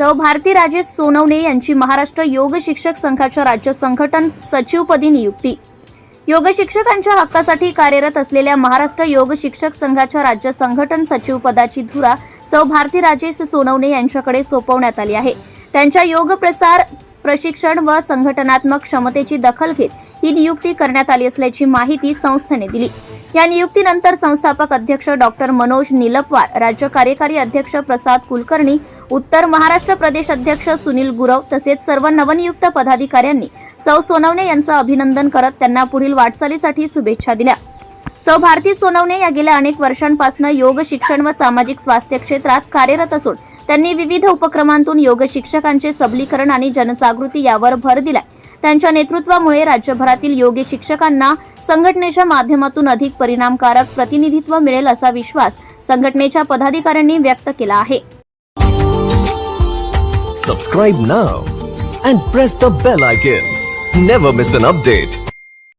सौ भारती राजे सोनवणे यांची महाराष्ट्र योग शिक्षक संघाच्या राज्य संघटन सचिवपदी नियुक्ती. योग शिक्षकांच्या हक्कासाठी कार्यरत असलेल्या महाराष्ट्र योग शिक्षक संघाच्या राज्य संघटन सचिव पदाची धुरा सौ भारती राजेश सोनवणे यांच्याकडे सोपवण्यात आली आहे. त्यांच्या योग प्रसार प्रशिक्षण व संघटनात्मक क्षमतेची दखल घेत ही नियुक्ती करण्यात आली असल्याची माहिती संस्थेने दिली. या नियुक्तीनंतर संस्थापक अध्यक्ष डॉक्टर मनोज निलपवार राज्य कार्यकारी अध्यक्ष प्रसाद कुलकर्णी उत्तर महाराष्ट्र प्रदेश अध्यक्ष सुनील गुरव तसेच सर्व नवनियुक्त पदाधिकाऱ्यांनी सौ सोनवणे यांचं अभिनंदन करत त्यांना पुढील वाटचालीसाठी शुभेच्छा दिल्या. सौ भारती सोनवणे या गेल्या अनेक वर्षांपासून योग शिक्षण व सामाजिक स्वास्थ्य क्षेत्रात कार्यरत असून त्यांनी विविध उपक्रमांतून योग शिक्षकांचे सबलीकरण आणि जनजागृती यावर भर दिलाय. त्यांच्या नेतृत्वामुळे राज्यभरातील योगी शिक्षकांना संघटनेच्या माध्यमातून अधिक परिणामकारक प्रतिनिधित्व मिळेल असा विश्वास संघटनेच्या पदाधिकाऱ्यांनी व्यक्त केला आहे. Subscribe now and press the bell icon never miss an update